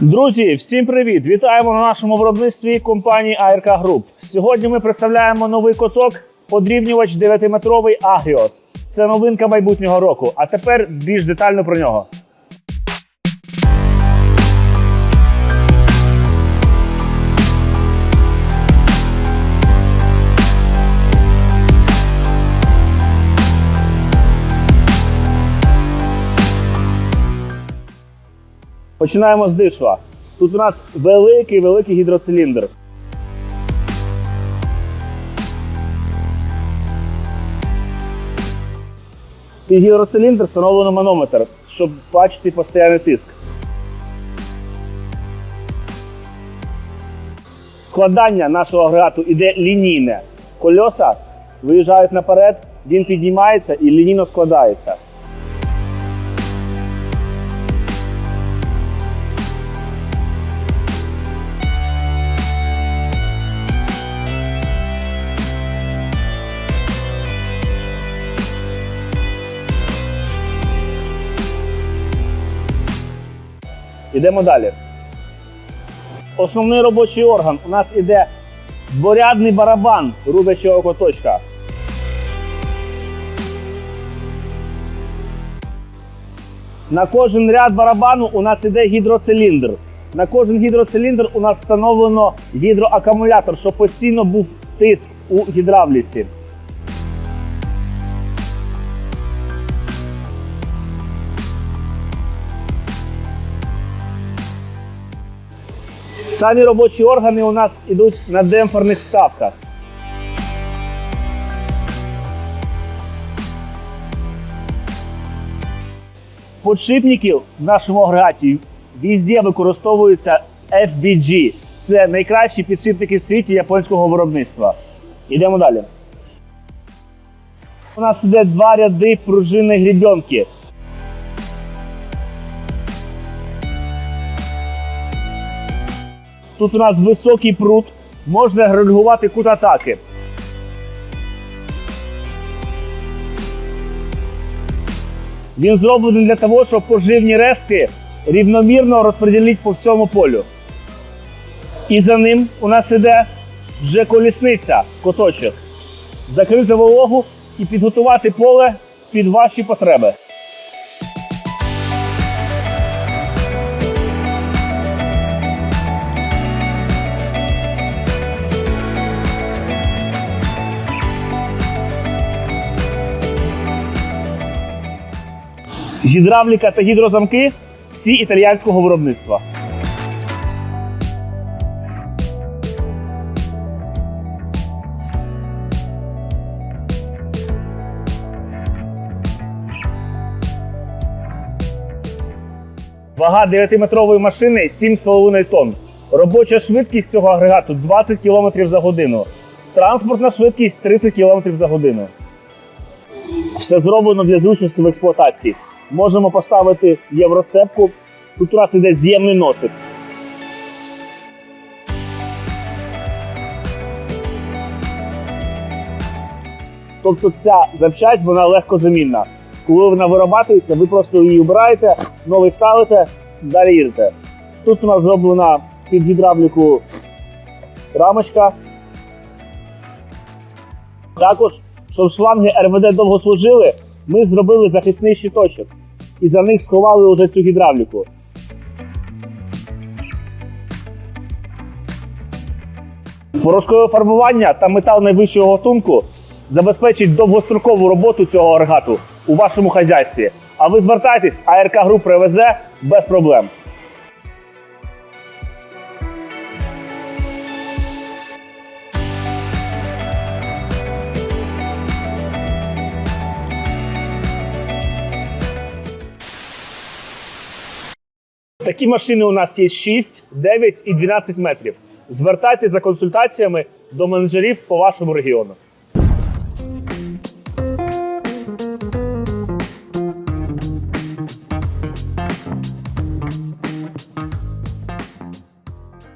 Друзі, всім привіт! Вітаємо на нашому виробництві компанії ARK Груп. Сьогодні ми представляємо новий коток подрібнювач 9-метровий Агріос. Це новинка майбутнього року. А тепер більш детально про нього. Починаємо з дишла. Тут у нас великий великий гідроциліндр. Під гідроциліндр встановлено манометр, щоб бачити постійний тиск. Складання нашого агрегату іде лінійне. Кольоса виїжджають наперед, він піднімається і лінійно складається. Ідемо далі. Основний робочий орган у нас іде дворядний барабан рубячого коточка. На кожен ряд барабану у нас іде гідроциліндр. На кожен гідроциліндр у нас встановлено гідроакумулятор, щоб постійно був тиск у гідравліці. Самі робочі органи у нас йдуть на демпферних вставках. Подшипників в нашому агрегаті везде використовуються FBG. Це найкращі підшипники в світі японського виробництва. Йдемо далі. У нас іде два ряди пружинної грібенки. Тут у нас високий прут, можна регулювати кут атаки. Він зроблений для того, щоб поживні рештки рівномірно розподілити по всьому полю. І за ним у нас іде вже колісниця, коточок. Закрити вологу і підготувати поле під ваші потреби. Гідравліка та гідрозамки всі італіянського виробництва. Вага 9-метрової машини 7,5 тонн. Робоча швидкість цього агрегату 20 км за годину. Транспортна швидкість 30 км за годину. Все зроблено для зручності в експлуатації. Можемо поставити євросепку. Тут у нас іде з'ємний носик. Тобто ця запчасть вона легкозамінна. Коли вона вирабатується, ви просто її обираєте, новий ставите, далі їдете. Тут у нас зроблена під гідравліку рамочка. Також, щоб шланги РВД довго служили, ми зробили захисний щиточок і за них сховали вже цю гідравліку. Порошкове фарбування та метал найвищого гатунку забезпечить довгострокову роботу цього агрегату у вашому хазяйстві. А ви звертайтесь, АРК Груп привезе без проблем. Такі машини у нас є 6, 9 і 12 метрів. Звертайтесь за консультаціями до менеджерів по вашому регіону.